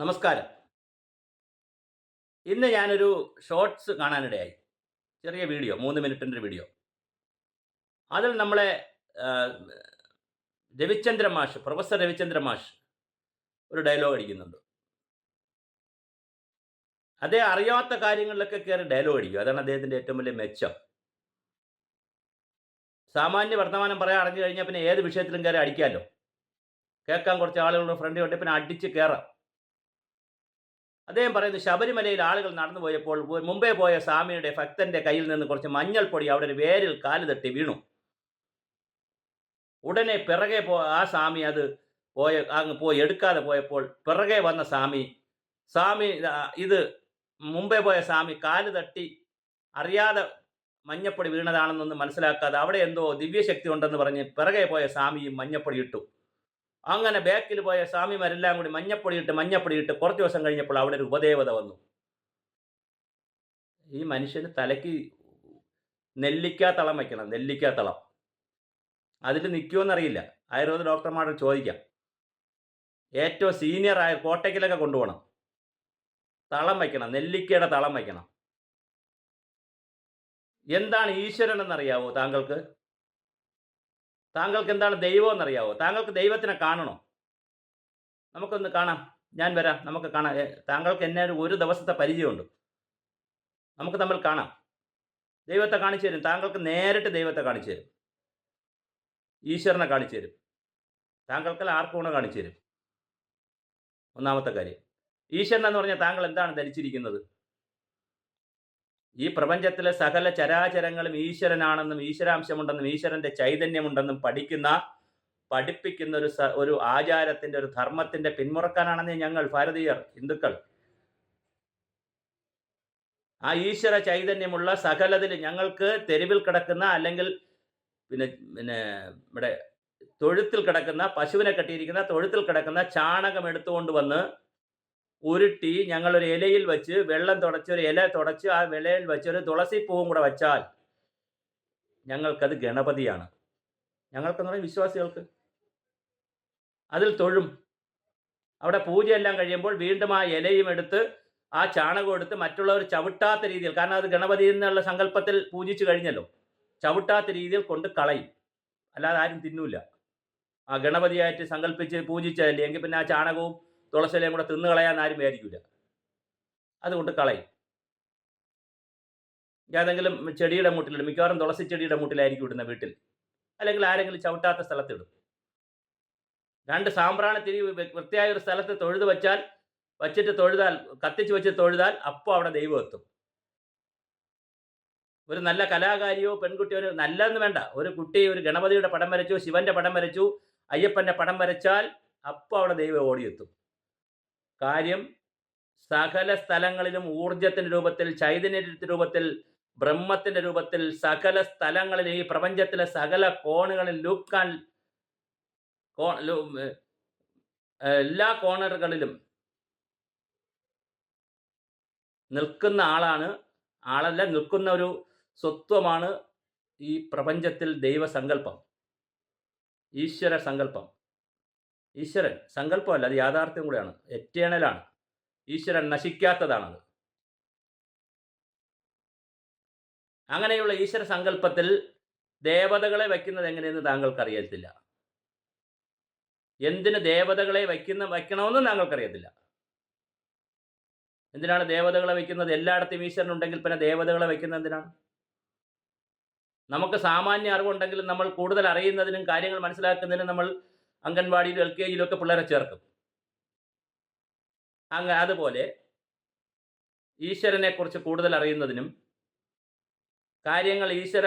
നമസ്കാരം. ഇന്ന് ഞാനൊരു ഷോർട്സ് കാണാനിടയായി. ചെറിയ വീഡിയോ മൂന്ന് മിനിറ്റിന്റെ വീഡിയോ. അതിൽ നമ്മളെ രവിചന്ദ്ര മാഷ് പ്രൊഫസർ രവിചന്ദ്ര മാഷ് ഒരു ഡയലോഗ് അടിക്കുന്നുണ്ട്. അദ്ദേഹം അറിയാത്ത കാര്യങ്ങളിലൊക്കെ കയറി ഡയലോഗ് അടിക്കും. അതാണ് അദ്ദേഹത്തിന്റെ ഏറ്റവും വലിയ മെച്ചം. സാമാന്യ വർത്തമാനം പറയാൻ അറിഞ്ഞു കഴിഞ്ഞാൽ പിന്നെ ഏത് വിഷയത്തിലും കയറി അടിക്കാമല്ലോ. കേൾക്കാൻ കുറച്ച് ആളുകളുടെ ഫ്രണ്ട് കൊണ്ട് പിന്നെ അടിച്ച് കയറാം. അദ്ദേഹം പറയുന്നു ശബരിമലയിൽ ആളുകൾ നടന്നു പോയപ്പോൾ മുമ്പേ പോയ സ്വാമിയുടെ ഭക്തന്റെ കയ്യിൽ നിന്ന് കുറച്ച് മഞ്ഞൾപ്പൊടി അവിടെ ഒരു വേരിൽ കാൽ തട്ടി വീണു. ഉടനെ പിറകെ പോ ആ സ്വാമി അത് പോയ അങ്ങ് പോയി എടുക്കാതെ പോയപ്പോൾ പിറകെ വന്ന സ്വാമി സ്വാമി ഇത് മുമ്പേ പോയ സ്വാമി കാൽ തട്ടി അറിയാതെ മഞ്ഞപ്പൊടി വീണതാണെന്നൊന്നും മനസ്സിലാക്കാതെ അവിടെ എന്തോ ദിവ്യശക്തി ഉണ്ടെന്ന് പറഞ്ഞ് പിറകെ പോയ സ്വാമിയും മഞ്ഞപ്പൊടി ഇട്ടു. അങ്ങനെ ബാക്കിൽ പോയ സ്വാമിമാരെല്ലാം കൂടി മഞ്ഞപ്പൊടി ഇട്ട് മഞ്ഞപ്പൊടി ഇട്ട് കുറച്ച് ദിവസം കഴിഞ്ഞപ്പോൾ അവിടെ ഒരു ഉപദേവത വന്നു. ഈ മനുഷ്യന് തലയ്ക്ക് നെല്ലിക്കാ തളം വയ്ക്കണം നെല്ലിക്കാ തളം. അതിൽ നിൽക്കുമെന്നറിയില്ല ആയുർവേദ ഡോക്ടർമാരോട് ചോദിക്കാം. ഏറ്റവും സീനിയർ ആയ കോട്ടയ്ക്കിലൊക്കെ കൊണ്ടുപോകണം. തളം വയ്ക്കണം നെല്ലിക്കയുടെ തളം വയ്ക്കണം എന്താണ് ഈശ്വരൻ എന്നറിയാവോ താങ്കൾക്ക്? താങ്കൾക്ക് എന്താണ് ദൈവം എന്നറിയാവോ താങ്കൾക്ക് ദൈവത്തിനെ കാണണോ? നമുക്കൊന്ന് കാണാം. ഞാൻ വരാം. നമുക്ക് കാണാം. താങ്കൾക്ക് എന്നെ ഒരു- ദിവസത്തെ പരിചയമുണ്ട്. നമുക്ക് തമ്മിൽ കാണാം. ദൈവത്തെ കാണിച്ചു തരും. താങ്കൾക്ക് നേരിട്ട് ദൈവത്തെ കാണിച്ചു തരും. ഈശ്വരനെ കാണിച്ചു തരും. താങ്കൾക്ക് ആർക്കൂണ കാണിച്ചു തരും. ഒന്നാമത്തെ കാര്യം. ഈശ്വരൻ എന്ന് പറഞ്ഞാൽ താങ്കൾ എന്താണ് ധരിച്ചിരിക്കുന്നത്? ഈ പ്രപഞ്ചത്തിലെ സകല ചരാചരങ്ങളും ഈശ്വരനാണെന്നും ഈശ്വരാംശമുണ്ടെന്നും ഈശ്വരന്റെ ചൈതന്യമുണ്ടെന്നും പഠിക്കുന്ന പഠിപ്പിക്കുന്ന ഒരു ഒരു ആചാരത്തിന്റെ ഒരു ധർമ്മത്തിന്റെ പിന്മുറക്കാനാണെന്ന് ഞങ്ങൾ ഭാരതീയർ ഹിന്ദുക്കൾ. ആ ഈശ്വര ചൈതന്യമുള്ള സകലതിൽ ഞങ്ങൾക്ക് തെരുവിൽ കിടക്കുന്ന അല്ലെങ്കിൽ പിന്നെ പിന്നെ ഇവിടെ തൊഴുത്തിൽ കിടക്കുന്ന പശുവിനെ കെട്ടിയിരിക്കുന്ന തൊഴുത്തിൽ കിടക്കുന്ന ചാണകം എടുത്തുകൊണ്ട് വന്ന് ഉരുട്ടി ഞങ്ങൾ ഒരു ഇലയിൽ വെച്ച് വെള്ളം തുടച്ച് ഒരു ഇല തുടച്ച് ആ ഇലയിൽ വെച്ച് ഒരു തുളസി പൂവും കൂടെ വച്ചാൽ ഞങ്ങൾക്കത് ഗണപതിയാണ്. ഞങ്ങൾക്കെന്ന് പറയും വിശ്വാസികൾക്ക്. അതിൽ തൊഴും. അവിടെ പൂജയെല്ലാം കഴിയുമ്പോൾ വീണ്ടും ആ ഇലയും എടുത്ത് ആ ചാണകം എടുത്ത് മറ്റുള്ളവർ ചവിട്ടാത്ത രീതിയിൽ കാരണം അത് ഗണപതി എന്നുള്ള സങ്കല്പത്തിൽ പൂജിച്ചു കഴിഞ്ഞല്ലോ. ചവിട്ടാത്ത രീതിയിൽ കൊണ്ട് കളയും. അല്ലാതെ ആരും തിന്നൂല. ആ ഗണപതിയായിട്ട് സങ്കല്പിച്ച് പൂജിച്ചതല്ലേ? എങ്കിൽ പിന്നെ ആ ചാണകവും തുളസിലയും കൂടെ തിന്നു കളയാൻ ആരും വിചാരിക്കില്ല അതുകൊണ്ട് കളയും. ഏതെങ്കിലും ചെടിയുടെ മുട്ടിലിടും. മിക്കവാറും തുളസി ചെടിയുടെ മുട്ടിലായിരിക്കും ഇടുന്ന വീട്ടിൽ. അല്ലെങ്കിൽ ആരെങ്കിലും ചവിട്ടാത്ത സ്ഥലത്തിടും രണ്ട് സാമ്പ്രാണി തിരി വൃ- വൃത്തിയായ ഒരു സ്ഥലത്ത് തൊഴുത് വെച്ചാൽ വച്ചിട്ട് തൊഴുതാൽ കത്തിച്ച് വെച്ച് തൊഴുതാൽ അപ്പോൾ അവിടെ ദൈവം എത്തും. ഒരു നല്ല കലാകാരിയോ പെൺകുട്ടിയോ ഒരു നല്ലതെന്ന് വേണ്ട. ഒരു കുട്ടി ഒരു ഗണപതിയുടെ പടം വരച്ചു ശിവന്റെ പടം വരച്ചു അയ്യപ്പന്റെ പടം വരച്ചാൽ അപ്പോൾ അവിടെ ദൈവം ഓടിയെത്തും. കാര്യം സകല സ്ഥലങ്ങളിലും ഊർജത്തിന്റെ രൂപത്തിൽ ചൈതന്യത്തിന്റെ രൂപത്തിൽ ബ്രഹ്മത്തിന്റെ രൂപത്തിൽ സകല സ്ഥലങ്ങളിലും ഈ പ്രപഞ്ചത്തിലെ സകല കോണുകളിൽ ലൂക്കാൻ എല്ലാ കോണറുകളിലും നിൽക്കുന്ന ആളാണ്. ആളല്ല നിൽക്കുന്ന ഒരു സ്വത്വമാണ് ഈ പ്രപഞ്ചത്തിൽ ദൈവസങ്കല്പം. ഈശ്വര സങ്കല്പം. ഈശ്വരൻ സങ്കല്പമല്ല അത് യാഥാർത്ഥ്യം കൂടെയാണ്. എറ്റേണലാണ്. ഈശ്വരൻ നശിക്കാത്തതാണത്. അങ്ങനെയുള്ള ഈശ്വര സങ്കല്പത്തിൽ ദേവതകളെ വയ്ക്കുന്നത് എങ്ങനെയെന്ന് താങ്കൾക്ക് അറിയത്തില്ല എന്തിന് ദേവതകളെ വയ്ക്കുന്ന വയ്ക്കണമെന്നും താങ്കൾക്കറിയത്തില്ല. എന്തിനാണ് ദേവതകളെ വയ്ക്കുന്നത്? എല്ലായിടത്തും ഈശ്വരൻ ഉണ്ടെങ്കിൽ പിന്നെ ദേവതകളെ വയ്ക്കുന്നത് എന്തിനാണ്? നമുക്ക് സാമാന്യ അറിവുണ്ടെങ്കിലും നമ്മൾ കൂടുതൽ അറിയുന്നതിനും കാര്യങ്ങൾ മനസ്സിലാക്കുന്നതിനും നമ്മൾ അംഗൻവാടിയിലും എൽ കെ ജിയിലും ഒക്കെ പിള്ളേരെ ചേർക്കും. അങ്ങ അതുപോലെ ഈശ്വരനെക്കുറിച്ച് കൂടുതൽ അറിയുന്നതിനും കാര്യങ്ങൾ ഈശ്വര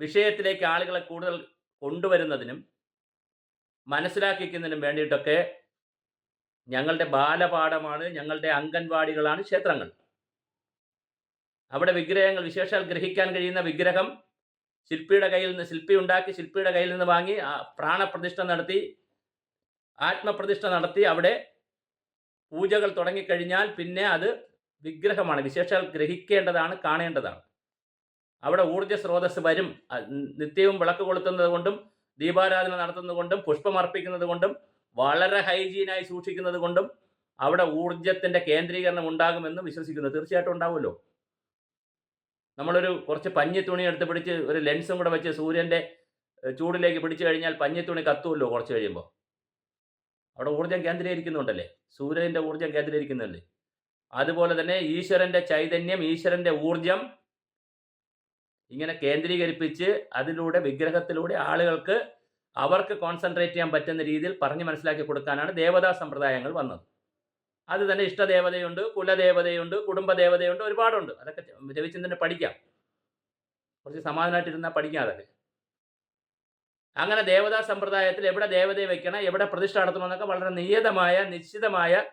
വിഷയത്തിലേക്ക് ആളുകളെ കൂടുതൽ കൊണ്ടുവരുന്നതിനും മനസ്സിലാക്കിക്കുന്നതിനും വേണ്ടിയിട്ടൊക്കെ ഞങ്ങളുടെ ബാലപാഠമാണ് ഞങ്ങളുടെ അംഗൻവാടികളാണ് ക്ഷേത്രങ്ങൾ. അവിടെ വിഗ്രഹങ്ങൾ വിശേഷാൽ ഗ്രഹിക്കാൻ കഴിയുന്ന വിഗ്രഹം ശില്പിയുടെ കയ്യിൽ നിന്ന് ശില്പി ഉണ്ടാക്കി ശില്പിയുടെ കയ്യിൽ നിന്ന് വാങ്ങി പ്രാണപ്രതിഷ്ഠ നടത്തി ആത്മപ്രതിഷ്ഠ നടത്തി അവിടെ പൂജകൾ തുടങ്ങിക്കഴിഞ്ഞാൽ പിന്നെ അത് വിഗ്രഹമാണ്. വിശേഷാൽ ഗ്രഹിക്കേണ്ടതാണ് കാണേണ്ടതാണ്. അവിടെ ഊർജ സ്രോതസ് വരും നിത്യവും വിളക്ക് കൊളുത്തുന്നത് കൊണ്ടും ദീപാരാധന നടത്തുന്നത് കൊണ്ടും പുഷ്പമർപ്പിക്കുന്നത് കൊണ്ടും വളരെ ഹൈജീനായി സൂക്ഷിക്കുന്നത് കൊണ്ടും അവിടെ ഊർജത്തിന്റെ കേന്ദ്രീകരണം ഉണ്ടാകുമെന്ന് വിശ്വസിക്കുന്നു. തീർച്ചയായിട്ടും ഉണ്ടാവുമല്ലോ. നമ്മളൊരു കുറച്ച് പഞ്ഞി തുണി എടുത്ത് പിടിച്ച് ഒരു ലെൻസും കൂടെ വെച്ച് സൂര്യന്റെ ചൂടിലേക്ക് പിടിച്ചു കഴിഞ്ഞാൽ പഞ്ഞി തുണി കത്തുമല്ലോ കുറച്ച് കഴിയുമ്പോൾ. അവിടെ ഊർജം കേന്ദ്രീകരിക്കുന്നുണ്ടല്ലേ? സൂര്യന്റെ ഊർജം കേന്ദ്രീകരിക്കുന്നുണ്ട്. അതുപോലെ തന്നെ ഈശ്വരന്റെ ചൈതന്യം ഈശ്വരന്റെ ഊർജം ഇങ്ങനെ കേന്ദ്രീകരിപ്പിച്ച് അതിലൂടെ വിഗ്രഹത്തിലൂടെ ആളുകൾക്ക് അവർക്ക് കോൺസെൻട്രേറ്റ് ചെയ്യാൻ പറ്റുന്ന രീതിയിൽ പറഞ്ഞ് മനസ്സിലാക്കി കൊടുക്കാനാണ് ദേവതാ സമ്പ്രദായങ്ങൾ വന്നത്. അത് തന്നെ ഇഷ്ടദേവതയുണ്ട് കുലദേവതയുണ്ട് കുടുംബദേവതയുണ്ട് ഒരുപാടുണ്ട്. അതൊക്കെ രവിചന്ദ്രനെ പഠിക്കാം. കുറച്ച് സമാധാനമായിട്ടിരുന്നാൽ പഠിക്കാം അതൊക്കെ. അങ്ങനെ ദേവതാ സമ്പ്രദായത്തിൽ എവിടെ ദേവതയെ വെക്കണം എവിടെ പ്രതിഷ്ഠ നടത്തണമെന്നൊക്കെ വളരെ നിയതമായ നിശ്ചിതമായ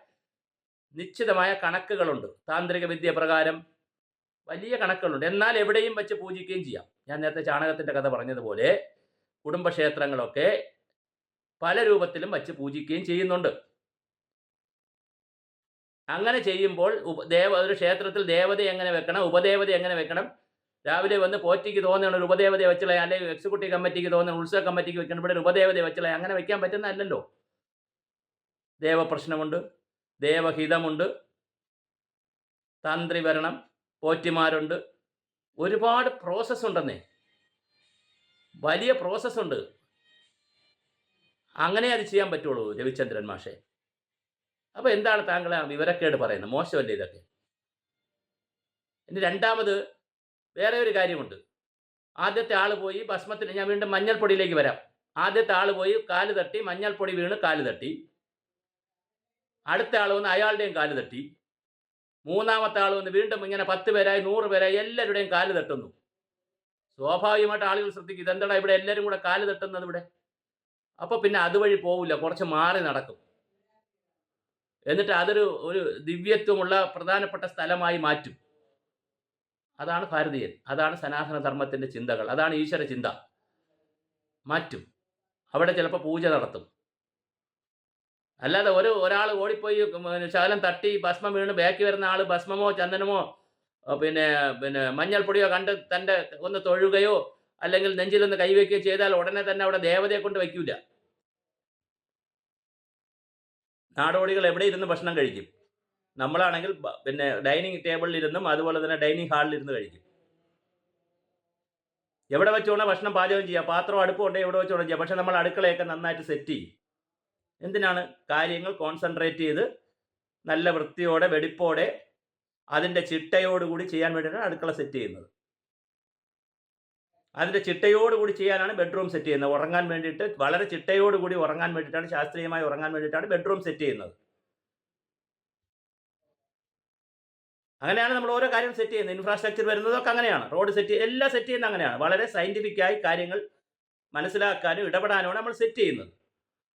നിശ്ചിതമായ കണക്കുകളുണ്ട്. താന്ത്രിക വിദ്യ പ്രകാരം വലിയ കണക്കുകളുണ്ട്. എന്നാൽ എവിടെയും വെച്ച് പൂജിക്കുകയും ചെയ്യാം. ഞാൻ നേരത്തെ ചാണകത്തിന്റെ കഥ പറഞ്ഞതുപോലെ കുടുംബക്ഷേത്രങ്ങളൊക്കെ പല രൂപത്തിലും വച്ച് പൂജിക്കുകയും ചെയ്യുന്നുണ്ട്. അങ്ങനെ ചെയ്യുമ്പോൾ ദേവ ഒരു ക്ഷേത്രത്തിൽ ദേവത എങ്ങനെ വെക്കണം ഉപദേവത എങ്ങനെ വെക്കണം? രാവിലെ വന്ന് പോറ്റിക്ക് തോന്നുന്ന ഒരു ഉപദേവതയെ വെച്ചുള്ള അല്ലെങ്കിൽ എക്സിക്യൂട്ടീവ് കമ്മിറ്റിക്ക് തോന്നുന്ന ഉത്സവ കമ്മിറ്റിക്ക് വെക്കണം ഇവിടെ ഒരു വെച്ചുള്ള അങ്ങനെ വെക്കാൻ പറ്റുന്നതല്ലല്ലോ. ദേവപ്രശ്നമുണ്ട് ദേവഹിതമുണ്ട് തന്ത്രി വരണം പോറ്റിമാരുണ്ട്. ഒരുപാട് പ്രോസസ്സ് ഉണ്ടെന്നേ. വലിയ പ്രോസസ്സുണ്ട് അങ്ങനെ അത് ചെയ്യാൻ പറ്റുള്ളൂ രവിചന്ദ്രൻ മാഷെ. അപ്പോൾ എന്താണ് താങ്കളെ ആ വിവരക്കേട് പറയുന്നത്? മോശമല്ലേ ഇതൊക്കെ? ഇനി രണ്ടാമത് വേറെ ഒരു കാര്യമുണ്ട്. ആദ്യത്തെ ആൾ പോയി ഭസ്മത്തിന് ഞാൻ വീണ്ടും മഞ്ഞൾപ്പൊടിയിലേക്ക് വരാം. ആദ്യത്തെ ആൾ പോയി കാൽ തട്ടി മഞ്ഞൾപ്പൊടി വീണ് കാൽ തട്ടി. അടുത്ത ആൾ വന്ന് അയാളുടെയും കാൽ തട്ടി. മൂന്നാമത്തെ ആൾ വന്ന് വീണ്ടും ഇങ്ങനെ പത്ത് പേരായി നൂറ് പേരായി എല്ലാവരുടെയും കാൽ തട്ടുന്നു. സ്വാഭാവികമായിട്ട് ആളുകൾ ശ്രദ്ധിക്കും ഇതെന്താടാ ഇവിടെ എല്ലാവരും കൂടെ കാൽ തട്ടുന്നത് ഇവിടെ? അപ്പോൾ പിന്നെ അതുവഴി പോവില്ല കുറച്ച് മാറി നടക്കും. എന്നിട്ട് അതൊരു ഒരു ദിവ്യത്വമുള്ള പ്രധാനപ്പെട്ട സ്ഥലമായി മാറ്റും. അതാണ് ഭാരതീയൻ. അതാണ് സനാതന ധർമ്മത്തിന്റെ ചിന്തകൾ. അതാണ് ഈശ്വര ചിന്ത. മാറ്റും. അവിടെ ചിലപ്പോൾ പൂജ നടത്തും. അല്ലാതെ ഒരു ഒരാൾ ഓടിപ്പോയി ശകലം തട്ടി ഭസ്മം വീണ് ബാക്കി വരുന്ന ആൾ ഭസ്മമോ ചന്ദനമോ പിന്നെ പിന്നെ മഞ്ഞൾപ്പൊടിയോ കണ്ട് തന്റെ ഒന്ന് തൊഴുകയോ അല്ലെങ്കിൽ നെഞ്ചിലൊന്ന് കൈവയ്ക്കുകയോ ചെയ്താൽ ഉടനെ തന്നെ അവിടെ ദേവതയെ കൊണ്ട് വയ്ക്കൂല. നാടോടികൾ എവിടെ ഇരുന്ന് ഭക്ഷണം കഴിക്കും? നമ്മളാണെങ്കിൽ പിന്നെ ഡൈനിങ് ടേബിളിൽ ഇരുന്നും അതുപോലെ തന്നെ ഡൈനിങ് ഹാളിൽ ഇരുന്ന് കഴിക്കും. എവിടെ വെച്ചോണോ ഭക്ഷണം പാചകം ചെയ്യാം? പാത്രം അടുപ്പം ഉണ്ടെങ്കിൽ എവിടെ വെച്ചോണം ചെയ്യാം? പക്ഷെ നമ്മൾ അടുക്കളയൊക്കെ നന്നായിട്ട് സെറ്റ് ചെയ്യും. എന്തിനാണ്? കാര്യങ്ങൾ കോൺസെൻട്രേറ്റ് ചെയ്ത് നല്ല വൃത്തിയോടെ വെടിപ്പോടെ അതിന്റെ ചിട്ടയോടുകൂടി ചെയ്യാൻ വേണ്ടിയിട്ടാണ് അടുക്കള സെറ്റ് ചെയ്യുന്നത്. അതിന്റെ ചിട്ടയോടുകൂടി ചെയ്യാനാണ് ബെഡ്റൂം സെറ്റ് ചെയ്യുന്നത്. ഉറങ്ങാൻ വേണ്ടിയിട്ട് വളരെ ചിട്ടയോടുകൂടി ഉറങ്ങാൻ വേണ്ടിയിട്ടാണ് ശാസ്ത്രീയമായി ഉറങ്ങാൻ വേണ്ടിയിട്ടാണ് ബെഡ്റൂം സെറ്റ് ചെയ്യുന്നത്. അങ്ങനെയാണ് നമ്മൾ ഓരോ കാര്യം സെറ്റ് ചെയ്യുന്നത്. ഇൻഫ്രാസ്ട്രക്ചർ വരുന്നതൊക്കെ അങ്ങനെയാണ്. റോഡ് സെറ്റ് എല്ലാം സെറ്റ് ചെയ്യുന്നത് അങ്ങനെയാണ്. വളരെ സയന്റിഫിക്കായി കാര്യങ്ങൾ മനസ്സിലാക്കാനും ഇടപെടാനുമാണ് നമ്മൾ സെറ്റ് ചെയ്യുന്നത്.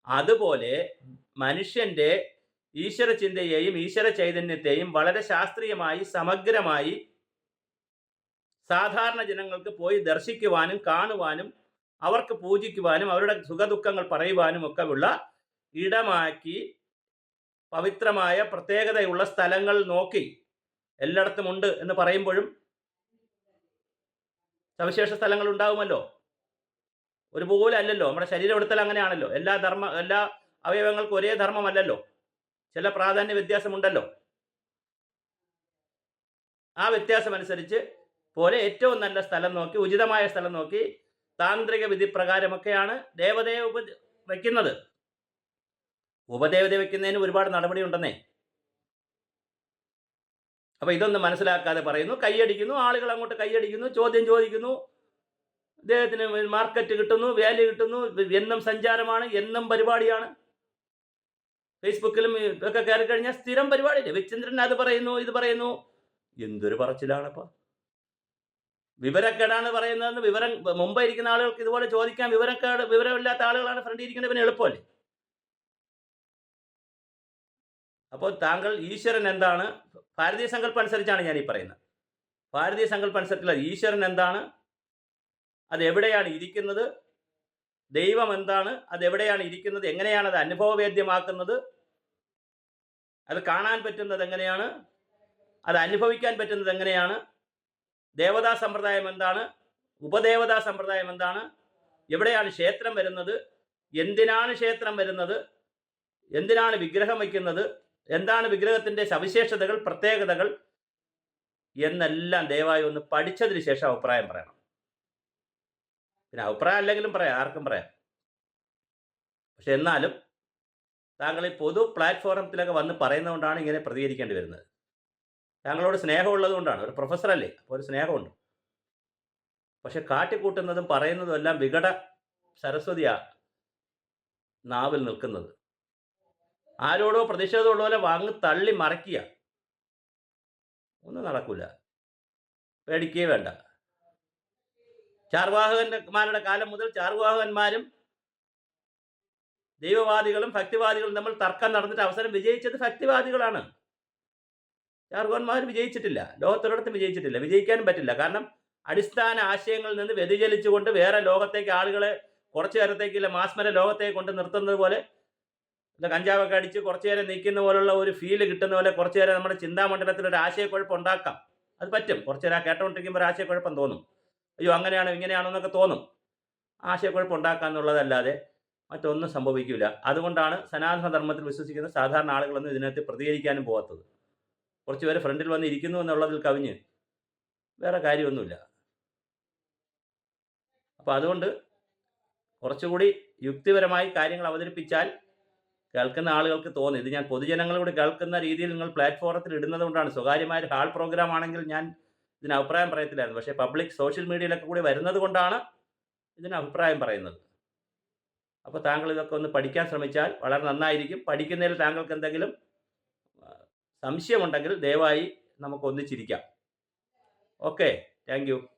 അതുപോലെ മനുഷ്യന്റെ ഈശ്വര ചിന്തയെയും ഈശ്വര ചൈതന്യത്തെയും വളരെ ശാസ്ത്രീയമായി സമഗ്രമായി സാധാരണ ജനങ്ങൾക്ക് പോയി ദർശിക്കുവാനും കാണുവാനും അവർക്ക് പൂജിക്കുവാനും അവരുടെ സുഖദുഃഖങ്ങൾ പറയുവാനും ഒക്കെ ഉള്ള ഇടമാക്കി പവിത്രമായ പ്രത്യേകതയുള്ള സ്ഥലങ്ങൾ നോക്കി എല്ലായിടത്തും ഉണ്ട് എന്ന് പറയുമ്പോഴും സവിശേഷ സ്ഥലങ്ങൾ ഉണ്ടാവുമല്ലോ? ഒരുപോലെ അല്ലല്ലോ. നമ്മുടെ ശരീരം എടുത്താൽ അങ്ങനെയാണല്ലോ. എല്ലാ ധർമ്മ എല്ലാ അവയവങ്ങൾക്കും ഒരേ ധർമ്മമല്ലല്ലോ. ചില പ്രാധാന്യ വ്യത്യാസമുണ്ടല്ലോ. ആ വ്യത്യാസം അനുസരിച്ച് പോലെ ഏറ്റവും നല്ല സ്ഥലം നോക്കി ഉചിതമായ സ്ഥലം നോക്കി താന്ത്രിക വിധി പ്രകാരമൊക്കെയാണ് ദേവതയെ ഉപ വയ്ക്കുന്നത്. ഉപദേവത വയ്ക്കുന്നതിന് ഒരുപാട് നടപടി ഉണ്ടെന്നേ അപ്പോൾ ഇതൊന്നും മനസ്സിലാക്കാതെ പറയുന്നു കൈയടിക്കുന്നു ആളുകൾ അങ്ങോട്ട് കൈയടിക്കുന്നു ചോദ്യം ചോദിക്കുന്നു. ഇദ്ദേഹത്തിന് മാർക്കറ്റ് കിട്ടുന്നു വാല്യൂ കിട്ടുന്നു എന്നും സഞ്ചാരമാണ് എന്നും പരിപാടിയാണ്. ഫേസ്ബുക്കിലും ഒക്കെ കയറി കഴിഞ്ഞാൽ സ്ഥിരം പരിപാടി രവിചന്ദ്രൻ അത് പറയുന്നു ഇത് പറയുന്നു. എന്തൊരു പറച്ചിലാണപ്പോ. വിവരക്കേടാണ് പറയുന്നതെന്ന് വിവരം മുമ്പ് ഇരിക്കുന്ന ആളുകൾക്ക് ഇതുപോലെ ചോദിക്കാൻ വിവരക്കേട് വിവരമില്ലാത്ത ആളുകളാണ് ഫ്രണ്ടിൽ ഇരിക്കുന്നത് പിന്നെ എളുപ്പമല്ലേ? അപ്പോൾ താങ്കൾ ഈശ്വരൻ എന്താണ്? ഭാരതീയ സങ്കല്പം അനുസരിച്ചാണ് ഞാൻ ഈ പറയുന്നത്. ഭാരതീയ സങ്കല്പം അനുസരിച്ചുള്ള ഈശ്വരൻ എന്താണ്? അത് എവിടെയാണ് ഇരിക്കുന്നത്? ദൈവം എന്താണ്? അത് എവിടെയാണ് ഇരിക്കുന്നത്? എങ്ങനെയാണ് അത് അനുഭവവേദ്യമാക്കുന്നത്? അത് കാണാൻ പറ്റുന്നത് എങ്ങനെയാണ്? അത് അനുഭവിക്കാൻ പറ്റുന്നത് എങ്ങനെയാണ്? ദേവതാ സമ്പ്രദായം എന്താണ്? ഉപദേവതാ സമ്പ്രദായം എന്താണ്? എവിടെയാണ് ക്ഷേത്രം വരുന്നത്? എന്തിനാണ് ക്ഷേത്രം വരുന്നത്? എന്തിനാണ് വിഗ്രഹം വയ്ക്കുന്നത്? എന്താണ് വിഗ്രഹത്തിന്റെ സവിശേഷതകൾ പ്രത്യേകതകൾ? എന്നെല്ലാം ദയവായി ഒന്ന് പഠിച്ചതിന് ശേഷം അഭിപ്രായം പറയണം. പിന്നെ അഭിപ്രായം അല്ലെങ്കിലും പറയാം ആർക്കും പറയാം. പക്ഷെ എന്നാലും താങ്കൾ ഈ പൊതു പ്ലാറ്റ്ഫോറത്തിലൊക്കെ വന്ന് പറയുന്നതുകൊണ്ടാണ് ഇങ്ങനെ പ്രതികരിക്കേണ്ടി വരുന്നത്. താങ്കളോട് സ്നേഹമുള്ളത് കൊണ്ടാണ്. ഒരു പ്രൊഫസറല്ലേ അപ്പോൾ ഒരു സ്നേഹമുണ്ട്. പക്ഷെ കാട്ടിക്കൂട്ടുന്നതും പറയുന്നതും എല്ലാം വികട സരസ്വതിയാ നാവിൽ നിൽക്കുന്നത്. ആരോടോ പ്രതിഷേധമുള്ള പോലെ വാങ്ങി തള്ളി മറയ്ക്കുക. ഒന്നും നടക്കൂല. പേടിക്കേ വേണ്ട. ചാർവാഹകന്മാരുടെ കാലം മുതൽ ചാർവാഹകന്മാരും ദൈവവാദികളും ഭക്തിവാദികളും തമ്മിൽ തർക്കം നടന്നിട്ട് അവസരം വിജയിച്ചത് ഭക്തിവാദികളാണ്. ചാർവാഹന്മാർ വിജയിച്ചിട്ടില്ല. ലോകത്തൊരിടത്തും വിജയിച്ചിട്ടില്ല. വിജയിക്കാനും പറ്റില്ല. കാരണം അടിസ്ഥാന ആശയങ്ങളിൽ നിന്ന് വ്യതിചലിച്ചുകൊണ്ട് വേറെ ലോകത്തേക്ക് ആളുകളെ കുറച്ചു നേരത്തേക്കില്ല മാസ്മര ലോകത്തേക്ക് കൊണ്ട് നിർത്തുന്നത് പോലെ കഞ്ചാവൊക്കെ അടിച്ച് കുറച്ചു നേരം നിൽക്കുന്ന പോലുള്ള ഒരു ഫീൽ കിട്ടുന്ന പോലെ കുറച്ചു നേരം നമ്മുടെ ചിന്താമണ്ഡലത്തിൽ ഒരു ആശയക്കുഴപ്പം ഉണ്ടാക്കാം. അത് പറ്റും. കുറച്ചു നേരം കേട്ടോണ്ടിരിക്കുമ്പോൾ ആശയക്കുഴപ്പം തോന്നും. അയ്യോ അങ്ങനെയാണോ ഇങ്ങനെയാണോ എന്നൊക്കെ തോന്നും. ആശയക്കുഴപ്പം ഉണ്ടാക്കുക എന്നുള്ളതല്ലാതെ മറ്റൊന്നും സംഭവിക്കില്ല അതുകൊണ്ടാണ് സനാതന ധർമ്മത്തിൽ വിശ്വസിക്കുന്ന സാധാരണ ആളുകളൊന്നും ഇതിനകത്ത് പ്രതികരിക്കാനും പോകാത്തത് കുറച്ച് പേര് ഫ്രണ്ടിൽ വന്ന് ഇരിക്കുന്നു എന്നുള്ളതിൽ കവിഞ്ഞ് വേറെ കാര്യമൊന്നുമില്ല. അപ്പോൾ അതുകൊണ്ട് കുറച്ചുകൂടി യുക്തിപരമായി കാര്യങ്ങൾ അവതരിപ്പിച്ചാൽ കേൾക്കുന്ന ആളുകൾക്ക് തോന്നി. ഇത് ഞാൻ പൊതുജനങ്ങളോട് കേൾക്കുന്ന രീതിയിൽ നിങ്ങൾ പ്ലാറ്റ്ഫോറത്തിൽ ഇടുന്നത് കൊണ്ടാണ്. സ്വകാര്യമായ ഹാൾ പ്രോഗ്രാം ആണെങ്കിൽ ഞാൻ ഇതിന് അഭിപ്രായം പറയത്തില്ലായിരുന്നു. പക്ഷേ പബ്ലിക് സോഷ്യൽ മീഡിയയിലൊക്കെ കൂടി വരുന്നത് കൊണ്ടാണ് ഇതിന് അഭിപ്രായം പറയുന്നത്. അപ്പോൾ താങ്കൾ ഇതൊക്കെ ഒന്ന് പഠിക്കാൻ ശ്രമിച്ചാൽ വളരെ നന്നായിരിക്കും. പഠിക്കുന്നതിൽ താങ്കൾക്ക് എന്തെങ്കിലും സംശയമുണ്ടെങ്കിൽ ദയവായി നമുക്ക് ഒന്നിച്ചിരിക്കാം. Okay thank